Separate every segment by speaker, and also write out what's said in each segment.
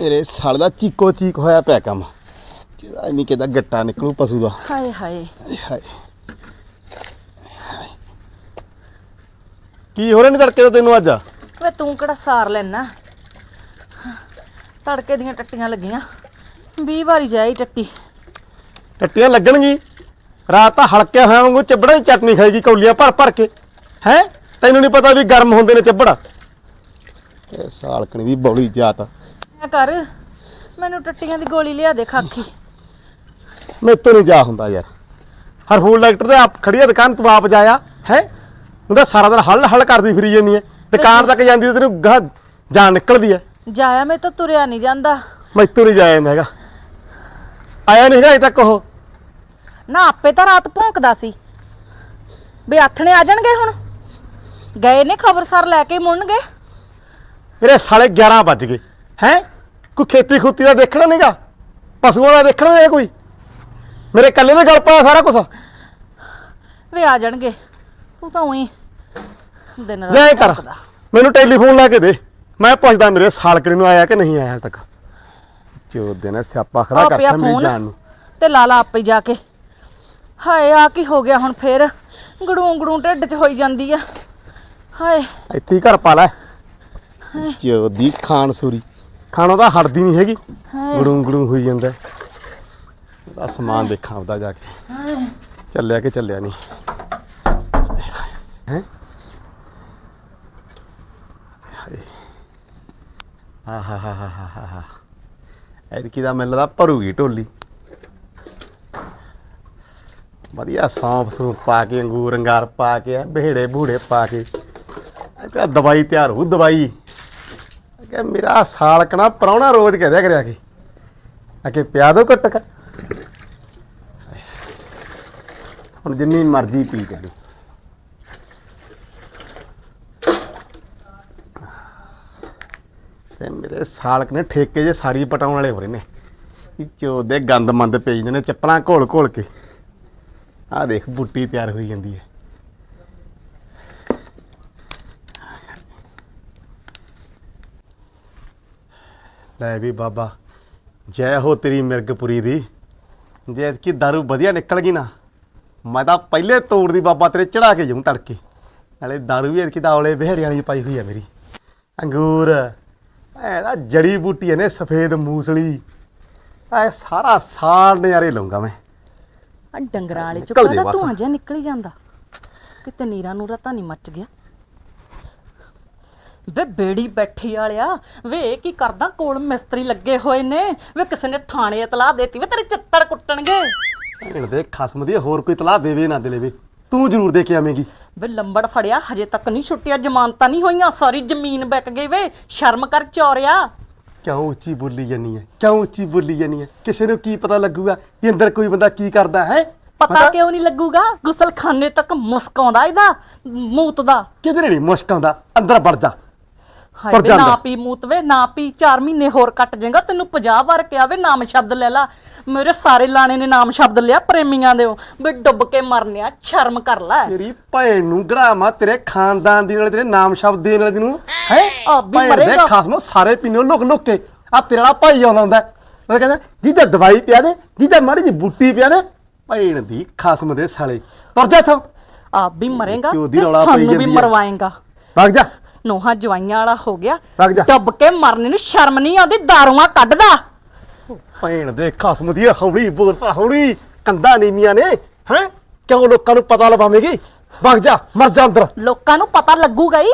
Speaker 1: ਤੇਰੇ ਸਾਲ ਦਾ ਚੀਕੋ ਚੀਕ ਹੋਇਆ ਪਿਆ ਕੰਮ। ਜਿਹਦਾ ਨਹੀਂ ਕਿਦਾ ਗੱਟਾ ਨਿਕਲੂ ਪਸ਼ੂ ਦਾ।
Speaker 2: ਹਾਏ ਹਾਏ।
Speaker 1: ਹਾਏ ਕੀ ਹੋ ਰਿਹਾ ਨਹੀਂ ਤੜਕੇ ਤੋਂ ਤੈਨੂੰ ਅੱਜ?
Speaker 2: ਵੇ ਤੂੰ ਕਿਹੜਾ ਸਾਰ ਲੈਣਾ ਤੜਕੇ ਦੀਆਂ ਟੱਟੀਆਂ ਲੱਗੀਆਂ। 20 ਵਾਰੀ ਜਾਈ ਟੱਟੀ।
Speaker 1: ਟੱਟੀਆਂ ਲੱਗਣਗੀ ਰਾਤ ਤਾਂ ਹਲਕਿਆ ਹੋਇਆ ਵਾਂਗੂ ਚੱਬੜਾ ਦੀ ਚਟਨੀ ਖਾਏਗੀ ਕੌਲੀਆਂ ਭਰ ਭਰ ਕੇ। ਹੈ? ਤੈਨੂੰ ਨਹੀਂ ਪਤਾ ਵੀ ਗਰਮ ਹੁੰਦੇ ਨੇ ਚੱਬੜਾ? ਇਹ ਸਾਲਕਣੀ ਦੀ ਬੌਲੀ ਜਾਤ।
Speaker 2: ਐ ਕਰ। ਮੈਨੂੰ ਟੱਟੀਆਂ ਦੀ ਗੋਲੀ ਲਿਆ ਦੇ ਖਾਖੀ।
Speaker 1: ਮੈਥੋਂ ਨਹੀਂ ਜਾ ਹੁੰਦਾ ਯਾਰ। ਹਰ ਫੂਲ ਡਾਕਟਰ ਦੇ ਆਪ ਖੜੀ ਆ ਦੁਕਾਨ ਤੂੰ ਆਪ ਜਾਇਆ ਹੈ? ਉਹਦਾ ਸਾਰਾ ਦਿਨ ਹੱਲ ਹੱਲ ਕਰਦੀ ਫਿਰੀ ਜਾਂਦੀ ਹੈ ਦੁਕਾਨ ਤੱਕ ਜਾਂਦੀ ਤੇ ਤੈਨੂੰ ਗਾਹ ਜਾਨ ਨਿਕਲਦੀ ਹੈ
Speaker 2: ਜਾਇਆ ਮੈਂ ਤਾਂ ਤੁਰਿਆ ਨਹੀਂ ਜਾਂਦਾ।
Speaker 1: ਮੈਥੋਂ ਨਹੀਂ ਜਾਇਆ ਹੈਗਾ। ਆਇਆ ਨਹੀਂ ਹੈਗਾ ਅਜੇ ਤੱਕ ਉਹ।
Speaker 2: ਨਾ ਆਪੇ ਤਾਂ ਰਾਤ ਭੌਂਕਦਾ ਸੀ। ਵੀ ਆਥਣੇ ਆ ਜਾਣਗੇ ਹੁਣ? ਗਏ ਨੇ ਖਬਰਸਾਰ ਲੈ ਕੇ ਮੁੜਨਗੇ?
Speaker 1: ਮੇਰੇ ਸਾਲੇ 11 ਵੱਜ ਗਏ। ਹੈ? ਕੋਈ ਖੇਤੀ ਖੁੱਤੀ ਦਾ ਦੇਖਣਾ ਨਹੀਂਗਾ ਪਸ਼ੂਆਂ ਦਾ ਦੇਖਣਾ ਨਹੀਂ ਕੋਈ? ਮੇਰੇ ਇਕੱਲੇ ਦੇ ਗਲ ਪਾਇਆ ਸਾਰਾ ਕੁਝ
Speaker 2: ਵੇ ਆ ਜਾਣਗੇ। ਤੂੰ ਤਾਂ ਉਹੀ ਦਿਨ ਰਾਤ
Speaker 1: ਜੈ ਕਰ। ਮੈਨੂੰ ਟੈਲੀਫੋਨ ਲਾ ਕੇ ਦੇ। ਮੈਂ ਪੁੱਛਦਾ ਮੇਰੇ ਸਾਲਕੜੀ ਨੂੰ ਆਇਆ ਕਿ ਨਹੀਂ ਆਇਆ ਹਜੇ ਤੱਕ। ਚੋ ਦਿਨ ਸਿਆਪਾ ਖੜਾ
Speaker 2: ਆ ਪਿਆ
Speaker 1: ਕਰਤਾ ਮੇਰੀ
Speaker 2: ਫੋਨ
Speaker 1: ਜਾਨ ਨੂੰ।
Speaker 2: ਤੇ ਲਾਲਾ ਆਪੇ ਹੀ ਜਾ ਕੇ। ਹਾਏ ਆ ਕੀ ਹੋ ਗਿਆ ਹੁਣ ਫੇਰ? ਗੜੂ ਗੜੂ ਢਿੱਡ 'ਚ ਹੋਈ ਜਾਂਦੀ ਆ। ਹਾਏ।
Speaker 1: ਇੱਥੇ ਹੀ ਘਰ ਪਾ ਲੈ। ਚੋ ਦੀ ਖਾਨ ਸੂਰੀ। ਖਾਣੋਂ ਤਾਂ ਹਟਦੀ ਨਹੀਂ ਹੈਗੀ। ਗੜੂ ਗੜੂ ਹੋਈ ਜਾਂਦਾ। ਉਹਦਾ ਸਮਾਨ ਦੇਖਾਂ ਉਹਦਾ ਜਾ ਕੇ। ਚੱਲਿਆ ਕਿ ਚੱਲਿਆ ਨਹੀਂ? ਹੈ? ਹਾ ਹਾ ਹਾ ਹਾ ਹਾ ਹਾ ਐਤਕੀ ਦਾ ਮੈਨੂੰ ਲੱਗਦਾ ਭਰੂਗੀ ਢੋਲੀ। ਵਧੀਆ ਸੌਂਫ ਸੂਪ ਪਾ ਕੇ ਅੰਗੂਰ ਅੰਗਾਰ ਪਾ ਕੇ ਬਿਹੜੇ ਬੂੜੇ ਪਾ ਕੇ। ਦਵਾਈ ਤਿਆਰ ਹੋ ਦਵਾਈ। ਕਿ ਮੇਰਾ ਸਾਲਕਣਾ ਪ੍ਰਾਹੁਣਾ ਰੋਜ਼ ਕਹਿ ਦਿਆ ਕਰਿਆ ਕਿ। ਅਕੇ ਪਿਆ ਦੋ ਘਟਕ ਹੁਣ ਜਿੰਨੀ ਮਰਜ਼ੀ ਪੀ ਚੱਲੀ ਤੇ ਮੇਰੇ ਸਾਲਕ ਨੇ ਠੇਕੇ ਜੇ ਸਾਰੀ ਪਟਾਉਣ ਵਾਲੇ ਹੋ ਰਹੇ ਨੇ। ਇਹ ਚੋਦੇ ਗੰਦ ਮੰਦ ਪਈ ਜਾਂਦੇ ਨੇ ਚੱਪਲਾਂ ਘੋਲ ਘੋਲ ਕੇ। ਆਹ ਦੇਖ ਬੁੱਟੀ ਤਿਆਰ ਹੋਈ ਜਾਂਦੀ ਹੈ। ਲੈ ਵੀ ਬਾਬਾ ਜੈ ਹੋ ਤੇਰੀ ਮਿਰਗਪੁਰੀ ਦੀ। ਜੇ ਕਿ ਦਾਰੂ ਵਧੀਆ ਨਿਕਲ ਗਈ ਨਾ ਮੈਂ ਤਾਂ ਪਹਿਲੇ ਤੋੜ ਦੀ ਬਾਬਾ ਤੇਰੇ ਚੜਾ ਕੇ ਜਾਊਂ ਤੜਕੇ। ਨਾਲੇ ਦਾਰੂ ਵੀ ਐਤਕੀ ਤਾਂ ਔਲੇ ਬਿਹੜੇ ਵਾਲੀ ਪਾਈ ਹੋਈ ਆ ਮੇਰੀ। ਅੰਗੂਰ ਐੜਾ ਜੜੀ ਬੂਟੀ ਨੇ ਸਫੇਦ ਮੂਸਲੀ। ਐ ਸਾਰਾ ਸਾਲ ਨਜ਼ਾਰੇ ਲਊਂਗਾ ਮੈਂ।
Speaker 2: ਆ ਡੰਗਰਾਂ ਵਾਲੇ
Speaker 1: ਨਿਕਲ ਜੇ
Speaker 2: ਚੁੱਕਾ
Speaker 1: ਬਸ।
Speaker 2: ਦਾ ਧੂਆਂ ਜਿਹਾ ਨਿਕਲ ਜਾਂਦਾ। ਕਿਤੇ ਨੀਰਾ ਨੂਰਾ ਤਾਂ ਨਹੀਂ ਮੱਚ ਗਿਆ। ਵੇ ਬੇੜੀ ਬੈਠੀ ਵਾਲਿਆ ਵੇ ਕੀ ਕਰਦਾ ਕੋਲ ਮਿਸਤਰੀ ਲੱਗੇ ਹੋਏ ਨੇ। ਵੇ ਕਿਸੇ ਨੇ ਥਾਣੇ ਇਤਲਾਹ ਦੇਤੀ ਵੇ ਤੇਰੇ ਚਿੱਤੜ ਕੁੱਟਣਗੇ।
Speaker 1: ਭੈਣ ਦੇ ਖਸਮ ਦੀ ਹੋਰ ਕੋਈ ਤਲਾਹ ਦੇਵੇ ਨਾ ਦੇਵੇ। ਤੂੰ ਜ਼ਰੂਰ ਦੇ ਕੇ ਆਵੇਂਗੀ।
Speaker 2: ਵੇ ਲੰਬੜ ਫੜਿਆ ਹਜੇ ਤੱਕ ਨਹੀਂ ਛੁੱਟਿਆ ਜ਼ਮਾਨਤਾਂ ਨਹੀਂ ਹੋਈਆਂ ਸਾਰੀ ਜ਼ਮੀਨ ਵਿਕ ਗਈ ਵੇ। ਸ਼ਰਮ ਕਰ ਚੌਰਿਆ।
Speaker 1: ਕਿਉਂ ਉੱਚੀ ਬੋਲੀ ਜਾਨੀ ਹੈ ਕਿਉਂ ਉੱਚੀ ਬੋਲੀ ਜਾਨੀ ਹੈ ਕਿਸੇ ਨੂੰ ਕੀ ਪਤਾ ਲੱਗੂਗਾ ਕਿ ਅੰਦਰ ਕੋਈ ਬੰਦਾ ਕੀ ਕਰਦਾ ਹੈ?
Speaker 2: ਪਤਾ ਕਿਉਂ ਨਹੀਂ ਲੱਗੂਗਾ? ਗੁਸਲਖਾਨੇ ਤੱਕ ਮੁਸਕ ਆਉਂਦਾ ਇਹਦਾ ਮੂਤ ਦਾ।
Speaker 1: ਕਿਧਰੇ ਨਹੀਂ ਮੁਸ਼ਕ ਆਉਂਦਾ? ਅੰਦਰ ਵੜ ਜਾ।
Speaker 2: ਹਾਏ
Speaker 1: ਪਰ
Speaker 2: ਵੇ
Speaker 1: ਜਾਂਦਾ।
Speaker 2: ਨਾ ਪੀ ਮੂਤ ਵੇ ਨਾ ਪੀ 4 ਮਹੀਨੇ ਹੋਰ ਕੱਟ ਜਾਏਗਾ। ਤੈਨੂੰ 50 ਵਾਰ ਕਿਹਾ ਵੇ ਨਾਮ ਸ਼ਬਦ ਲੈ ਲਾ। ਮੇਰੇ ਸਾਰੇ ਲਾਣੇ ਨੇ ਨਾਮ ਸ਼ਬਦ ਲਿਆ ਪ੍ਰੇਮੀਆਂ ਦੇ ਵੀ ਡੁੱਬ ਕੇ ਮਰਨਿਆ ਸ਼ਰਮ ਕਰ ਲੈ।
Speaker 1: ਤੇਰੀ ਭੈਣ ਨੂੰ ਗੜਾਮਾ ਤੇਰੇ ਖਾਨਦਾਨ ਦੀ ਨਾਲ ਤੇਰੇ ਨਾਮ ਸ਼ਬਦ ਦੇਣ ਵਾਲੇ ਨੂੰ ਹੈ?
Speaker 2: ਆ ਵੀ ਮਰੇਗਾ।
Speaker 1: ਖਾਸਮ ਸਾਰੇ ਪੀਨੋ ਲੁਕ ਲੁਕ ਕੇ। ਆ ਤੇਰਾ ਵਾਲਾ ਭਾਈ ਆਉਂਦਾ ਹੁੰਦਾ। ਉਹ ਕਹਿੰਦਾ ਜਿਹਦਾ ਦਵਾਈ ਪਿਆ ਦੇ ਜਿਹਦਾ ਮਾੜੀ ਜੀ ਬੂਟੀ ਪਿਆ ਦੇ। ਭੈਣ ਦੀ ਖਾਸਮ ਦੇ ਸਾਲੇ। ਤੁਰ ਜਾ ਇੱਥੋਂ।
Speaker 2: ਆਪ ਵੀ ਮਰੇਗਾ
Speaker 1: ਚੋਦੀ
Speaker 2: ਤੇ
Speaker 1: ਰੌਲਾ ਪਈ
Speaker 2: ਸਾਨੂੰ ਵੀ
Speaker 1: ਜਾਂਦੀ ਆ।
Speaker 2: ਮਰਵਾਏਗਾ।
Speaker 1: ਭੱਗ ਜਾ।
Speaker 2: ਨੋਹਾਂ ਜਵਾਈਆਂ ਵਾਲਾ ਹੋ ਗਿਆ।
Speaker 1: ਜਾ।
Speaker 2: ਡੁੱਬ ਕੇ ਮਰਨੇ ਨੂੰ ਸ਼ਰਮ ਨਹੀਂ ਆਉਂਦੀ ਦਾਰੂਆਂ ਕੱਢਦਾ।
Speaker 1: ਭੈਣ ਦੇ ਖਸਮ ਦੀ ਹੌਲੀ ਬੋਲ ਪਾ ਹੌਲੀ। ਕੰਦਾ ਨੀਵੀਆਂ ਨੇ ਹੈ? ਕਿਉਂ ਲੋਕਾਂ ਨੂੰ ਪਤਾ ਲਵਾਵੇਂਗੀ? ਭੱਗ ਜਾ ਮਰ ਜਾ ਅੰਦਰ।
Speaker 2: ਲੋਕਾਂ ਨੂੰ ਪਤਾ ਲੱਗੂਗਾ ਹੀ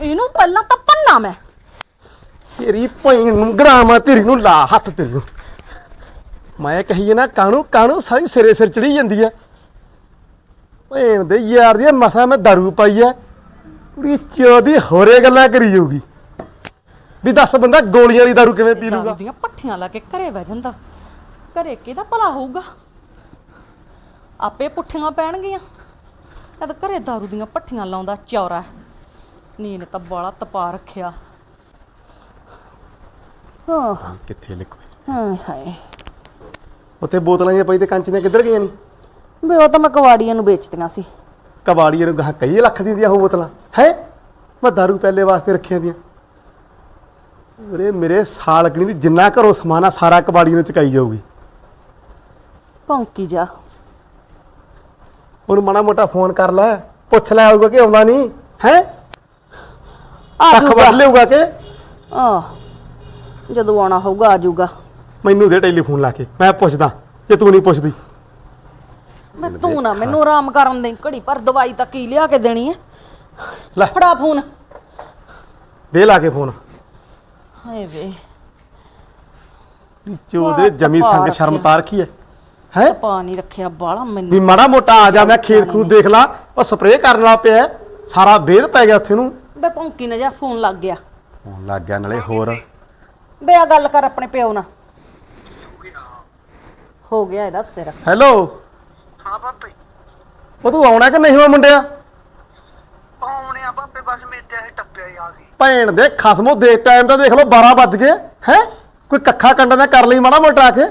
Speaker 2: ਇਹਨੂੰ ਪਹਿਲਾਂ ਤਾਂ ਪੰਨਾ ਮੈਂ।
Speaker 1: ਤੇਰੀ ਭੈਣ ਨੂੰ ਗਰਾਮਾ ਤੇਰੀ ਨੂੰ ਲਾ ਹੱਥ ਤੇਰੀ ਨੂੰ ਮੈਂ ਕਹੀਏ ਨਾ ਕਾਣੂ ਕਾਣੂ ਸਾਰੀ ਸਿਰੇ ਸਿਰ ਚੜੀ ਜਾਂਦੀ ਐ ਭੈਣ ਦੇ ਯਾਰ ਦੀ ਮਸਾ ਮੈਂ ਦਾਰੂ ਪਾਈ ਐ ਕੁੜੀ ਚੋਦੀ ਹੋਰੇ ਗੱਲਾਂ ਕਰੀ ਜਾਊਗੀ? ਵੀ ਦੱਸ ਬੰਦਾ ਗੋਲੀਆਂ ਵਾਲੀ ਦਾਰੂ ਕਿਵੇਂ ਪੀ ਲੂਗਾ?
Speaker 2: ਦੀਆਂ ਪੱਠੀਆਂ ਲਾ ਕੇ ਘਰੇ ਬਹਿ ਜਾਂਦਾ। ਘਰੇ ਕਿਹਦਾ ਭਲਾ ਹੋਊਗਾ? ਆਪੇ ਪੁੱਠੀਆਂ ਪੈਣਗੀਆਂ। ਤਾਂ ਘਰੇ ਦਾਰੂ ਦੀਆਂ ਪੱਠੀਆਂ ਲਾਉਂਦਾ ਚੌਰਾ। ਨੀਨ ਤਾਂ ਬਾਲਾ ਤਪਾ ਰੱਖਿਆ। ਹਾਂ।
Speaker 1: ਕਿੱਥੇ ਲਿਖੋ
Speaker 2: ਹਾਏ ਹਾਏ।
Speaker 1: ਉੱਥੇ ਬੋਤਲਾਂ ਜਿਹੀਆਂ ਪਈ ਤੇ ਕੰਚ ਦੀਆਂ ਕਿੱਧਰ ਗਈਆਂ ਨਹੀਂ
Speaker 2: ਵੀ ਉਹ ਤਾਂ ਮੈਂ ਕਵਾੜੀਆਂ ਨੂੰ ਵੇਚਤੀਆਂ ਸੀ।
Speaker 1: ਕਬਾੜੀਆਂ ਨੂੰ ਗਾਹ ਕਈ ਲੱਖ ਦੀਆਂ ਦੀਆਂ ਉਹ ਬੋਤਲਾਂ ਹੈ? ਮੈਂ ਦਾਰੂ ਪਹਿਲੇ ਵਾਸਤੇ ਰੱਖੀਆਂ ਦੀਆਂ। ਉਰੇ ਮੇਰੇ ਸਾਲਕਣੀ ਦੀ ਜਿੰਨਾ ਘਰੋਂ ਸਮਾਨ ਆ ਸਾਰਾ ਕਬਾੜੀ ਨੂੰ ਚਕਾਈ ਜਾਊਗੀ।
Speaker 2: ਭੌਂਕੀ ਜਾ।
Speaker 1: ਉਹਨੂੰ ਮਾੜਾ ਮੋਟਾ ਫੋਨ ਕਰ ਲੈ ਪੁੱਛ ਲੈ ਆਊਗਾ ਕਿ ਆਉਂਦਾ ਨਹੀਂ ਹੈ?
Speaker 2: ਆ
Speaker 1: ਅੱਖ ਵੱਢ ਲਿਆਊਗਾ ਕਿ?
Speaker 2: ਆ ਜਦੋਂ ਆਉਣਾ ਹੋਊਗਾ ਆ ਜਾਊਗਾ।
Speaker 1: ਮੈਨੂੰ ਦੇ ਟੈਲੀਫੋਨ ਲਾ ਕੇ ਮੈਂ ਪੁੱਛਦਾ ਜੇ ਤੂੰ ਨਹੀਂ ਪੁੱਛਦੀ।
Speaker 2: ਮੈਂ ਤੂੰ ਨਾ ਮੈਨੂੰ ਆਰਾਮ ਕਰਨ ਦੇ ਘੜੀ ਪਰ ਦਵਾਈ ਤਾਂ ਕੀ ਲਿਆ ਕੇ ਦੇਣੀ ਹੈ?
Speaker 1: ਲੈ।
Speaker 2: ਫੜਾ ਫੋਨ।
Speaker 1: ਦੇ ਲਾ ਕੇ ਫੋਨ।
Speaker 2: ਹਾਏ ਵੇ।
Speaker 1: ਚੋਦੇ ਜਮੀ
Speaker 2: ਪਾ
Speaker 1: ਸੰਗ। ਸ਼ਰਮ ਤਾਰ ਕੀ ਹੈ। ਹੈ?
Speaker 2: ਪਾ ਨਹੀਂ ਰੱਖਿਆ ਬਾਲਾ
Speaker 1: ਵੀ
Speaker 2: ਮੈਨੂੰ
Speaker 1: ਮਾੜਾ ਮੋਟਾ ਆ ਜਾ ਮੈਂ ਖੇਤ ਖੂਤ ਦੇਖ ਲਾ ਉਹ ਸਪਰੇਅ ਕਰਨ ਲੱਗ ਪਿਆ ਸਾਰਾ ਵੇਦ ਪੈ ਗਿਆ ਉੱਥੇ ਨੂੰ।
Speaker 2: ਬੇ ਭੌਂਕੀ ਨਾ ਜਾ ਫੋਨ ਲੱਗ ਗਿਆ।
Speaker 1: ਹੁਣ ਲੱਗ ਗਿਆ ਨਾਲੇ ਹੋਰ?
Speaker 2: ਬੇ ਆ ਗੱਲ ਕਰ ਆਪਣੇ ਪਿਓ ਨਾਲ। ਹੋ ਗਿਆ ਇਹਦਾ ਸਿਰ।
Speaker 1: ਹੈਲੋ
Speaker 3: ਹਾਂ
Speaker 1: ਉਹ ਤੂੰ ਆਉਣਾ ਕਿ ਨਹੀਂ ਉਹ ਮੁੰਡਿਆ?
Speaker 3: ਆਉਣੇ ਆ ਪਾਪੇ ਬਸ ਮੇਰੇ ਤੇ ਇਹ ਟੱਪਿਆ ਹੀ ਆ ਗਈ
Speaker 1: ਭੈਣ ਦੇ ਖਸਮੋ ਦੇ ਟਾਈਮ ਤਾਂ ਦੇਖ ਲਓ 12 ਵੱਜ ਗਏ ਹੈ? ਕੋਈ ਕੱਖਾ ਕੰਡਾ ਨਾ ਕਰ ਲਈ ਮਾੜਾ ਮੋਟਾ ਆ ਕੇ।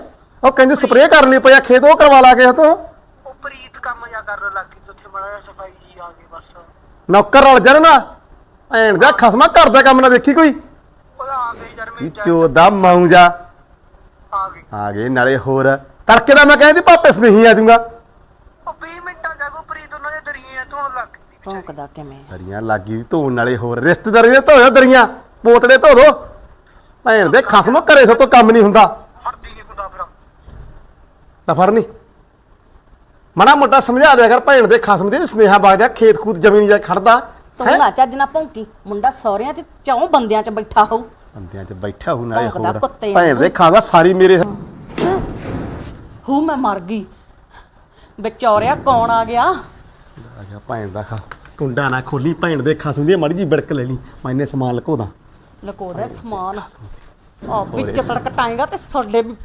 Speaker 1: ਉਹ ਕਹਿੰਦੀ ਸਪਰੇਅ ਕਰਨੀ ਪਿਆ ਖੇਤ ਉਹ ਕਰਵਾ ਲਾ ਕੇ ਤੂੰ
Speaker 3: ਉਹ ਪ੍ਰੀਤ ਕੰਮ ਜਾ ਕਰਨ ਲੱਗ ਗਈ ਤੇ ਉੱਥੇ ਬੜਾ ਜਿਹਾ ਸਫ਼ਾਈ ਜੀ ਆ ਗਈ ਬਸ।
Speaker 1: ਨੌਕਰ ਰਲ ਜਾਣ ਨਾ। ਭੈਣ ਦਾ ਖਸਮਾ ਘਰ ਦਾ ਕੰਮ ਨਾ ਦੇਖੀ ਕੋਈ।
Speaker 3: ਉਹ ਆ ਗਈ ਯਾਰ
Speaker 1: ਕੀ
Speaker 3: ਮੇਰੇ ਤੇ
Speaker 1: ਚੋਦਾ ਮਾਉਂਜਾ
Speaker 3: ਆ ਗਈ।
Speaker 1: ਆ ਗਏ ਨਾਲੇ ਹੋਰ। ਤੜਕੇ ਦਾ ਮੈਂ ਕਹਿੰਦੀ ਪਾਪੇ ਸਨੇਹੀ ਆ ਜਾਊਗਾ
Speaker 3: ਉਹ 20 ਮਿੰਟਾਂ ਜਾ ਕੋ ਪ੍ਰੀਤ ਉਹਨਾਂ ਦੇ ਦਰੀਏ ਤੋਂ ਲੱਗ ਗਈ
Speaker 2: ਭੌਂਕਦਾ ਕਿਵੇਂ
Speaker 1: ਦਰੀਆਂ ਲੱਗੀ ਧੋਣ ਨਾਲੇ ਹੋਰ ਰਿਸ਼ਤੇਦਾਰੀ ਦੇ ਧੋਇਓ ਦਰੀਆਂ ਪੋਤੜੇ ਧੋ ਦੋ। ਭੈਣ ਦੇ ਖਸਮ ਘਰੇ ਸੋ ਤੋਂ ਕੰਮ ਨਹੀਂ ਹੁੰਦਾ।
Speaker 3: ਹਰਦੀ ਨਹੀਂ ਕੁੰਦਾ ਫਿਰ।
Speaker 1: ਨਫਰ ਨਹੀਂ ਮਣਾ ਮੋਟਾ ਸਮਝਾ ਦਿਆ ਕਰ ਭੈਣ ਦੇ ਖਸਮ ਦੇ ਸਨੇਹਾ ਬਾਗਦਾ ਖੇਤ ਖੂਤ ਜ਼ਮੀਨ ਜਾ ਖੜਦਾ
Speaker 2: ਤੂੰ
Speaker 1: ਹੈਂ?
Speaker 2: ਨਾ ਚੱਜ ਨਾ ਭੌਂਕੀ। ਮੁੰਡਾ ਸਹੁਰਿਆਂ 'ਚ ਚੌਂ ਬੰਦਿਆਂ 'ਚ ਬੈਠਾ ਹੋਊ।
Speaker 1: ਬੰਦਿਆਂ 'ਚ ਬੈਠਾ ਹੂ ਨਾਲੇ
Speaker 2: ਭੌਂਕਦਾ
Speaker 1: ਹੋਰ।
Speaker 2: ਕੁੱਤੇ
Speaker 1: ਭੈਣ। ਦੇ ਖਾਦਾ ਸਾਰੀ ਮੇਰੇ
Speaker 2: ਹੂ ਮੈਂ ਮਰ ਗਈ। ਵਿਚੌਰਿਆ ਕੌਣ ਆ ਗਿਆ?
Speaker 1: ਆ ਗਿਆ ਭੈਣ ਦਾ ਖਸ ਕੁੰਡਾ ਨਾ ਖੋਲੀ ਭੈਣ ਦੇ ਖਸਮ ਦੀ ਮਾੜੀ ਜੀ ਬਿੜਕ ਲੈ ਲਈ। ਮੈਨੇ ਸਮਾਨ ਲਕੋਦਾ।
Speaker 2: ਲਕੋਦਾ ਸਮਾਨ। ਆ ਵਿੱਚ ਤੜਕਟਾਏਗਾ ਤੇ ਸਾਡੇ ਵੀ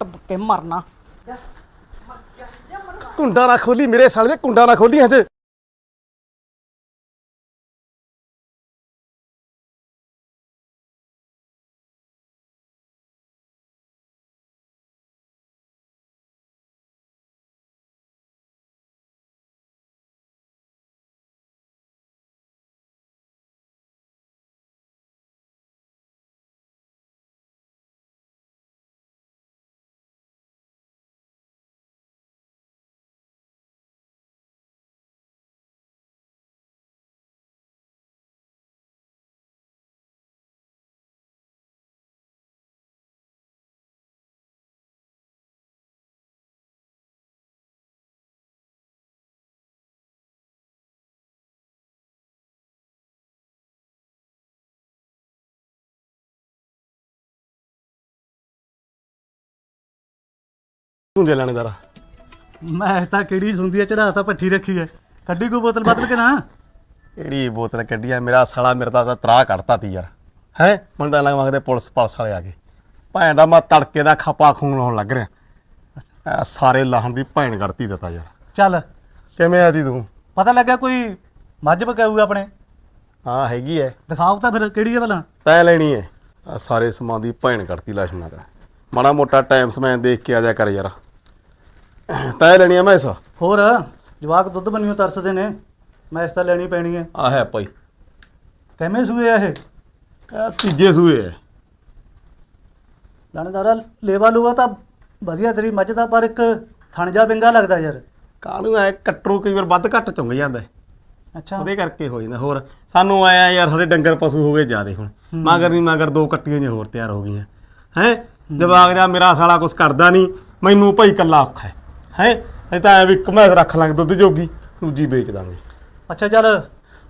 Speaker 2: ਟੱਬ ਕੇ ਮਰਨਾ
Speaker 1: ਕੁੰਡਾ ਨਾ ਖੋਲੀ ਮੇਰੇ ਸਾਲੇ ਦੇ ਕੁੰਡਾ ਨਾ ਖੋਲੀ ਹਜੇ। ਤੂੰ ਦੇ ਲੈਣੇ ਦਾਰਾ
Speaker 4: ਮੈਂ ਤਾਂ ਕਿਹੜੀ ਸੁਣਦੀ ਐ ਚੜਾਤਾ ਪੱਠੀ ਰੱਖੀ ਐ। ਕੱਢੀ ਕੋ ਬੋਤਲ ਬਦਲ ਕੇ ਨਾ।
Speaker 1: ਕਿਹੜੀ ਬੋਤਲ ਕੱਢੀ ਆ ਮੇਰਾ ਸਾਲਾ ਮੇਰੇ ਦਾ ਤਾਂ ਤਰਾ ਕੱਢਤਾ ਤੀ ਯਾਰ। ਹੈ? ਮੁੰਡਾ ਲੱਗ ਮੰਗਦੇ ਪੁਲਿਸ ਪੁਲਿਸ ਵਾਲੇ ਆ ਗਏ। ਭੈਣ ਦਾ ਮੈਂ ਤੜਕੇ ਦਾ ਖਪਾ ਖੂਨ ਹੋਣ ਲੱਗ ਰਿਹਾ। ਐ ਸਾਰੇ ਲਾਹਣ ਦੀ ਭੈਣ ਕੱਢਤੀ ਦਿੱਤਾ ਯਾਰ।
Speaker 4: ਚੱਲ।
Speaker 1: ਕਿਵੇਂ ਆਦੀ ਤੂੰ
Speaker 4: ਪਤਾ ਲੱਗਾ ਕੋਈ ਮੱਝ ਬਕਾਊਗਾ ਆਪਣੇ?
Speaker 1: ਹਾਂ ਹੈਗੀ ਐ।
Speaker 4: ਦਿਖਾਓ ਤਾਂ ਫਿਰ ਕਿਹੜੀ ਐ ਭਲਾ
Speaker 1: ਤੈ ਲੈਣੀ ਐ। ਆ ਸਾਰੇ ਸਮਾਨ ਦੀ ਭੈਣ ਕੱਢਤੀ ਲਾਸ਼ਨਾ ਦਾ ਮਾੜਾ ਮੋਟਾ ਟਾਈਮ ਸਮੈਂ ਦੇਖ ਕੇ ਆ ਜਾ ਕਰ ਯਾਰ। ਤੈ ਲੈਣੀ ਐ ਮੈਂ ਇਸ
Speaker 4: ਹੋਰ ਜਵਾਕ ਦੁੱਧ ਬੰਨਿਓ ਤਰਸਦੇ ਨੇ। ਮੈਂ ਇਸ ਤਾਂ ਲੈਣੀ ਪੈਣੀ ਐ
Speaker 1: ਆ ਹੈ ਭਾਈ।
Speaker 4: ਕਿਵੇਂ ਸੂਏ ਆ ਇਹ?
Speaker 1: ਇਹ ਤੀਜੇ ਸੂਏ ਐ
Speaker 4: ਲਾਣੇਦਾਰਾ ਲੇਵਾ ਲੂਆ ਤਾਂ ਵਧੀਆ ਤੇਰੀ ਮੱਝ ਦਾ ਪਰ ਇੱਕ ਥਣ ਜਾ ਬਿੰਗਾ ਲੱਗਦਾ ਯਾਰ।
Speaker 1: ਕਾਹਨੂੰ ਐ? ਕੱਟਰੂ ਕਈ ਵਾਰ ਵੱਧ ਘੱਟ ਚੁੰਗ ਜਾਂਦਾ। ਹੈ।
Speaker 4: ਅੱਛਾ।
Speaker 1: ਉਹਦੇ ਕਰਕੇ ਹੋ ਜਾਂਦਾ। ਹੋਰ ਸਾਨੂੰ ਆਇਆ ਯਾਰ ਸਾਡੇ ਡੰਗਰ ਪਸ਼ੂ ਹੋ ਗਏ ਜਿਆਦੇ ਹੁਣ। ਮਗਰ ਨਹੀਂ ਮਗਰ ਦੋ ਕੱਟੀਆਂ ਜਿਹੀਆਂ ਹੋਰ ਤਿਆਰ ਹੋ ਗਈਆਂ। ਹੈ? ਜਵਾਗ ਜਾ ਮੇਰਾ ਸਾਲਾ ਕੁਛ ਕਰਦਾ ਨਹੀਂ ਮੈਨੂੰ ਭਾਈ ਕੱਲਾ ਔਖਾ ਹੈ। ਹੈ? ਇਹ ਤਾਂ ਐ ਵੀ ਇੱਕ ਮੈਸ ਰੱਖ ਲਾਂਗੇ ਦੁੱਧ ਜੋਗੀ ਦੂਜੀ ਵੇਚ ਦਾਂਗੇ।
Speaker 4: ਅੱਛਾ ਚੱਲ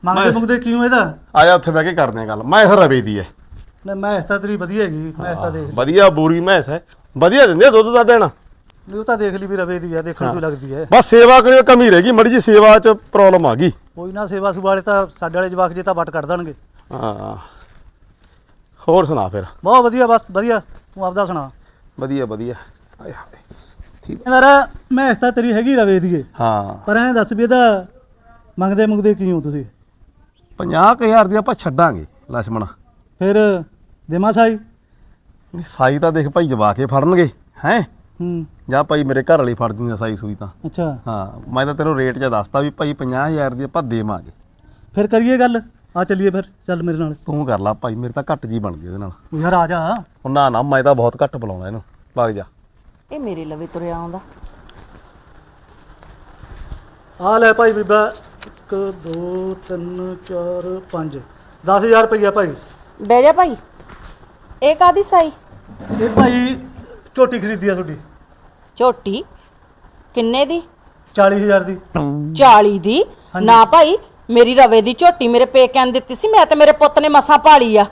Speaker 4: ਮੰਗਦੇ
Speaker 1: ਮੈਂ-
Speaker 4: ਮੁੰਗਦੇ ਕਿਉਂ ਇਹਦਾ?
Speaker 1: ਆ ਜਾ ਉੱਥੇ ਬਹਿ ਕੇ ਕਰਦੇ ਆ ਗੱਲ। ਮੈਂ ਇਸ ਰਵੇ ਦੀ ਹੈ
Speaker 4: ਨਾ ਮੈਂ ਇਸ ਤਾਂ ਤੇਰੀ ਵਧੀਆ ਹੈਗੀ ਮੈਂ ਇਸ ਤਾਂ ਦੇਖ ਲਈ
Speaker 1: ਵਧੀਆ ਬੂਰੀ ਮੈਸ ਹੈ ਵਧੀਆ ਦਿੰਦੇ ਆ ਦੁੱਧ ਦਾ ਦੇਣਾ।
Speaker 4: ਉਹ ਤਾਂ ਦੇਖ ਲਈ ਵੀ ਰਵੇ ਦੀ ਆ ਦੇਖਣ
Speaker 1: ਹਾਂ।
Speaker 4: ਨੂੰ ਲੱਗਦੀ ਐ।
Speaker 1: ਬਸ ਸੇਵਾ ਕਰਿਓ ਕਮੀ ਰਹਿ ਗਈ ਮੜੀ ਜੀ ਸੇਵਾ 'ਚ ਪ੍ਰੋਬਲਮ ਆ ਗਈ।
Speaker 4: ਕੋਈ ਨਾ ਸੇਵਾ ਸੁਭਾ ਵਾਲੇ ਤਾਂ ਸਾਡੇ ਵਾਲੇ ਜਵਾਕ ਜੇ ਤਾਂ ਵੱਟ ਕੱਢ ਦੇਣਗੇ।
Speaker 1: ਹਾਂ। ਹੋਰ ਸੁਣਾ ਫਿਰ।
Speaker 4: ਬਹੁਤ ਵਧੀਆ ਬਸ ਵਧੀਆ। ਤੂੰ ਆਪਦਾ ਸੁਣਾ।
Speaker 1: ਵਧੀਆ ਵਧੀਆ। ਆਏ ਹਾਏ।
Speaker 4: ਯਾਰ ਮੈਂ ਇਸ ਤਾਂ ਤੇਰੀ ਹੈਗੀ ਰਵੇ ਦੀਏ।
Speaker 1: ਹਾਂ।
Speaker 4: ਪਰ ਐਂ ਦੱਸ ਵੀ ਇਹਦਾ ਮੰਗਦੇ ਮੰਗਦੇ ਕੀ ਹੋ ਤੁਸੀਂ
Speaker 1: 50000 ਦੀ ਆਪਾਂ ਛੱਡਾਂਗੇ ਲਛਮਣ।
Speaker 4: ਫਿਰ ਦੇਮਾ ਸਾਈ?
Speaker 1: ਸਾਈ ਤਾਂ ਦੇਖ ਭਾਈ ਜਵਾ ਕੇ ਫੜਨਗੇ ਹੈ?
Speaker 4: ਹੂੰ।
Speaker 1: ਜਾਂ ਭਾਈ ਮੇਰੇ ਘਰ ਵਾਲੀ ਫੜ ਦਿੰਦੀ ਆ ਸਾਈ ਸੂਈ ਤਾਂ।
Speaker 4: ਅੱਛਾ।
Speaker 1: ਹਾਂ ਮੈਂ ਤਾਂ ਤੈਨੂੰ ਰੇਟ 'ਚ ਦੱਸਤਾ ਵੀ ਭਾਈ 50000 ਦੀ ਆਪਾਂ ਦੇਵਾਂਗੇ।
Speaker 4: ਫਿਰ ਕਰੀਏ ਗੱਲ ਆ ਚੱਲੀਏ ਫਿਰ ਚੱਲ ਮੇਰੇ ਨਾਲ।
Speaker 1: ਤੂੰ ਕਰ ਲਾ ਭਾਈ ਮੇਰੇ ਤਾਂ ਘੱਟ ਜੀ ਬਣਦੀ ਉਹਦੇ ਨਾਲ।
Speaker 4: ਉਹ ਯਾਰ ਆ ਜਾ।
Speaker 1: ਉਹ ਨਾ ਨਾ ਮੈਂ ਤਾਂ ਬਹੁਤ ਘੱਟ ਬੁਲਾਉਣਾ ਇਹਨੂੰ। ਵਗ ਜਾ।
Speaker 2: ਇਹ ਮੇਰੇ ਲਵੇ ਤੁਰਿਆ ਆਉਂਦਾ।
Speaker 4: ਆ ਲੈ ਭਾਈ ਬੀਬਾ 1 2 3 4 5 10000 ਰੁਪਈਆ ਭਾਈ।
Speaker 2: ਬਹਿ ਜਾ ਭਾਈ। ਇਹ ਕਾਦੀ ਸਾਈ?
Speaker 4: ਇਹ ਭਾਈ ਝੋਟੀ ਖਰੀਦੀ ਆ ਤੁਹਾਡੀ।
Speaker 2: ਝੋਟੀ? ਕਿੰਨੇ ਦੀ?
Speaker 4: 40000 ਦੀ।
Speaker 2: 40 ਦੀ?
Speaker 4: ਹਾਂਜੀ।
Speaker 2: ਨਾ ਭਾਈ ਮੇਰੀ ਰਵੇ ਦੀ ਝੋਟੀ ਮੇਰੇ ਪੇਕਿਆਂ ਨੇ ਦਿੱਤੀ ਸੀ ਮੈਂ ਤੇ ਮੇਰੇ ਪੁੱਤ ਨੇ ਮਸਾਂ ਪਾਲੀ ਆ।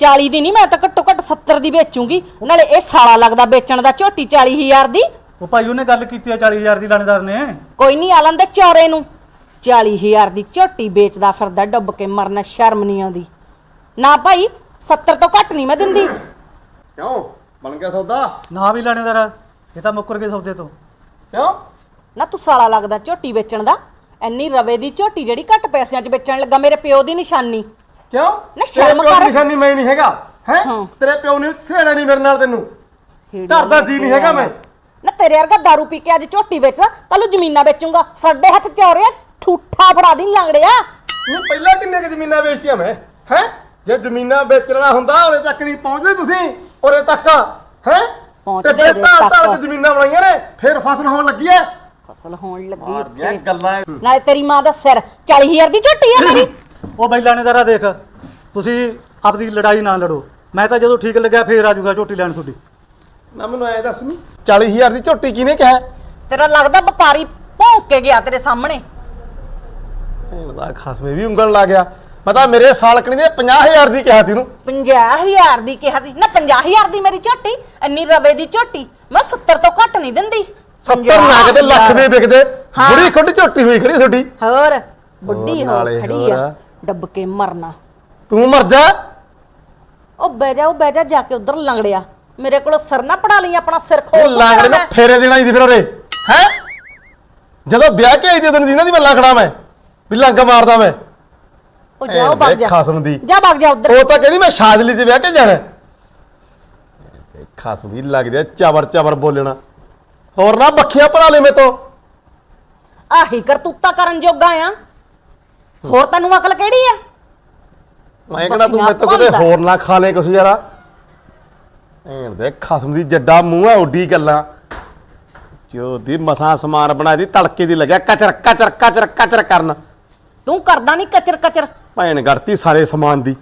Speaker 2: 40 ਦੀ ਨਹੀਂ ਮੈਂ ਤਾਂ ਘੱਟੋ ਘੱਟ 70 ਦੀ ਵੇਚੂੰਗੀ। ਨਾਲੇ ਇਹ ਸਾਲਾ ਲੱਗਦਾ ਵੇਚਣ ਦਾ ਝੋਟੀ 40000 ਦੀ।
Speaker 4: ਉਹ ਭਾਈ ਉਹਨੇ ਗੱਲ ਕੀਤੀ ਆ 40000 ਦੀ ਲਾਣੇਦਾਰ ਨੇ।
Speaker 2: ਕੋਈ ਨਹੀਂ ਆਲਨ ਦੇ ਚੌਰੇ ਨੂੰ। 40000 ਦੀ ਝੋਟੀ ਵੇਚਦਾ ਫਿਰਦਾ ਡੁੱਬ ਕੇ ਮਰਨਾ ਸ਼ਰਮ ਨਹੀਂ ਆਉਂਦੀ। ਨਾ ਭਾਈ 70 ਤੋਂ ਘੱਟ ਨਹੀਂ ਮੈਂ ਦਿੰਦੀ।
Speaker 1: ਕਿਉਂ? ਬਣ ਗਿਆ ਸੌਦਾ?
Speaker 4: ਨਾ ਵੀ ਲਾਣੇਦਾਰ ਇਹ ਤਾਂ ਮੁੱਕਰ ਗਏ ਸੌਦੇ ਤੋਂ।
Speaker 1: ਕਿਉਂ?
Speaker 2: ਨਾ ਤੂੰ ਸਾਲਾ ਲੱਗਦਾ ਝੋਟੀ ਵੇਚਣ ਦਾ। ਐਨੀ ਰਵੇ ਦੀ ਝੋਟੀ ਜਿਹੜੀ ਘੱਟ ਪੈਸਿਆਂ 'ਚ ਵੇਚਣ ਲੱਗਾ ਮੇਰੇ ਪਿਓ ਦੀ ਨਿਸ਼ਾਨੀ।
Speaker 1: ਕਿਉਂ?
Speaker 2: ਨਾ
Speaker 1: ਤੇਰੇ ਪਿਓ ਦੀ
Speaker 2: ਕਰ।
Speaker 1: ਨਿਸ਼ਾਨੀ ਮੈਂ ਨਹੀਂ ਹੈਗਾ। ਹੈ?
Speaker 2: ਹਾਂ।
Speaker 1: ਤੇਰੇ ਪਿਓ ਨੇ ਸੇੜਾ ਨਹੀਂ ਮੇਰੇ ਨਾਲ ਤੈਨੂੰ। ਘਰ ਦਾ ਜੀ ਨਹੀਂ ਹੈਗਾ ਮੈਂ।
Speaker 2: ਨਾ ਤੇਰੇ ਵਰਗਾ दारू ਪੀ ਕੇ ਅੱਜ ਝੋਟੀ ਵੇਚਦਾ ਕੱਲ ਜ਼ਮੀਨਾਂ ਵੇਚੂੰਗਾ। ਸਾਡੇ ਹੱਥ ਚੌਰਿਆ ਠੂਠਾ ਫੜਾ ਦੀ ਲੰਗੜਿਆ।
Speaker 1: ਨਹੀਂ ਪਹਿਲਾਂ ਕਿੰਨੇ ਕੁ ਜ਼ਮੀਨਾਂ ਵੇਚਤੀਆਂ ਮੈਂ? ਹੈ? ਜੇ ਜ਼ਮੀਨਾਂ ਵੇਚਣਾ ਹੁੰਦਾ ਉਰੇ ਤੱਕ ਨਹੀਂ ਪਹੁੰਚਦੇ ਤੁਸੀਂ। ਉਰੇ ਤੱਕ ਹੈ?
Speaker 2: ਪਹੁੰਚਦੇ ਉਰੇ
Speaker 1: ਤਾਂ
Speaker 2: ਤੱਕ।
Speaker 1: ਜ਼ਮੀਨਾਂ ਬਣਾਈਆਂ ਨੇ ਫਿਰ ਫਸਲ ਹੋਣ ਲੱਗੀ ਐ।
Speaker 2: ਫਸਲ ਹੋਣ ਲੱਗੀ ਉੱਥੇ।
Speaker 1: ਗੱਲਾਂ।
Speaker 2: ਨਾਲੇ ਤੇਰੀ ਮਾਂ ਦਾ ਸਿਰ 40000 ਦੀ ਝੋਟੀ ਆ ਮੇਰੀ।
Speaker 4: ਉਹ ਬਾਈ ਲਾਣੇਦਾਰਾ ਦੇਖ। ਤੁਸੀਂ ਆਪਦੀ ਲੜਾਈ ਨਾ ਲੜੋ। ਮੈਂ ਤਾਂ ਜਦੋਂ ਠੀਕ ਲੱਗਿਆ ਫੇਰ ਆ ਜਾਊਗਾ ਝੋਟੀ ਲੈਣ ਤੁਹਾਡੀ।
Speaker 1: ਨਾ ਮੈਨੂੰ ਐ ਦੱਸ ਨਹੀਂ 40000 ਦੀ ਝੋਟੀ ਕਿਹਨੇ ਕਿਹਾ?
Speaker 2: ਤੇਰਾ ਲੱਗਦਾ ਵਪਾਰੀ ਭੌਂਕ ਕੇ ਗਿਆ ਤੇਰੇ ਸਾਹਮਣੇ।
Speaker 1: ਇਹਦਾ ਖਸਮੇ ਵੀ ਉਂਗਲ ਲਾ ਗਿਆ। ਮੈਂ ਤਾਂ ਮੇਰੇ ਸਾਲਕਣੀ ਦੇ 50000 ਦੀ ਕਿਹਾ ਤੀ ਨੂੰ
Speaker 2: 50000 ਦੀ ਕਿਹਾ ਸੀ। ਨਾ 50000 ਦੀ ਮੇਰੀ ਝੋਟੀ ਇੰਨੀ ਰਵੇ ਦੀ ਝੋਟੀ ਮੈਂ 70 ਤੋਂ ਘੱਟ ਨਹੀਂ ਦਿੰਦੀ।
Speaker 1: 70 ਨਾ ਕਿਤੇ ਲੱਖ ਦੇ ਵਿਕਦੇ।
Speaker 2: ਹਾਂ।
Speaker 1: ਬੁੜੀ ਖੁੱਡ ਝੋਟੀ ਹੋਈ ਖੜੀ ਤੁਹਾਡੀ।
Speaker 2: ਹੋਰ ਬੁੱਢੀ ਹੋ
Speaker 1: ਨਾਲੇ
Speaker 2: ਖੜੀ ਆ। ਡੱਬ ਕੇ ਮਰਨਾ।
Speaker 1: ਤੂੰ ਮਰ ਜਾ।
Speaker 2: ਉਹ ਬਹਿ ਜਾ ਉਹ ਬਹਿ ਜਾ ਜਾ ਕੇ ਉਧਰ ਲੰਗੜਿਆ। ਮੇਰੇ ਕੋਲ ਸਿਰ ਨਾ ਪੜਾ ਲਈ ਆਪਣਾ ਸਿਰ ਖੋਲ ਤੂੰ
Speaker 1: ਲਾਂਗੜੇ ਨੂੰ
Speaker 2: ਮੈਂ।
Speaker 1: ਫੇਰੇ ਦੇਣਾ ਹੀ ਫਿਰ ਉਰੇ ਹੈ? ਜਦੋਂ ਵਿਆਹ ਕੇ ਆਈ ਦੀ ਉਦੋਂ ਦੀ ਨਾ ਦੀ ਮੈਂ ਲੰਗੜਾ ਮੈਂ ਵੀ ਲੰਗ ਮਾਰਦਾ ਮੈਂ।
Speaker 2: ਉਹ ਜਾ ਉਹ
Speaker 1: ਦੇਖ
Speaker 2: ਜਾ।
Speaker 1: ਖਸਮ ਦੀ।
Speaker 2: ਜਾ ਵਗ ਜਾ ਉਧਰ।
Speaker 1: ਉਹ ਤਾਂ ਕਹਿੰਦੀ ਮੈਂ ਸ਼ਾਦਲੀ ਤੇ ਵਿਆਹ ਕੇ ਜਾਣਾ। ਇਹ ਖਸਮ ਦੀ ਲੱਗਦੀ ਆ ਚਬਰ ਬੋਲਣਾ। ਹੋਰ ਨਾ ਬੱਖੀਆਂ ਭਰਾ ਲੈ ਮੇ ਤੋਂ।
Speaker 2: ਆਹੀ ਕਰਤੂਤਾ ਕਰਨ ਜੋਗਾ ਆ। ਹੋਰ ਤੈਨੂੰ ਅਕਲ ਕਿਹੜੀ ਆ?
Speaker 1: ਮੈਂ ਕਹਿੰਦਾ ਤੂੰ ਮੇਰੇ ਤੋਂ ਕਿਤੇ। ਹੋਰ ਨਾ ਖਾ ਲੈ ਕੁਛ ਯਾਰਾ ਐਂ ਦੇ ਖਸਮ ਦੀ ਜੱਡਾ ਮੂੰਹ ਆ ਉੱਡੀ ਗੱਲਾਂ। ਜੋ ਦੀ ਮਸਾਂ ਸਮਾਨ ਬਣਾ ਦੀ ਤੜਕੇ ਦੀ ਲੱਗਿਆ ਕਚਰ ਕਚਰ ਕਚਰ ਕਚਰ ਕਰਨ।
Speaker 2: ਤੂੰ ਕਰਦਾ ਨਹੀਂ ਕਚਰ ਕਚਰ।
Speaker 1: ਭੈਣ ਗੜਤੀ ਸਾਰੇ ਸਮਾਨ ਦੀ।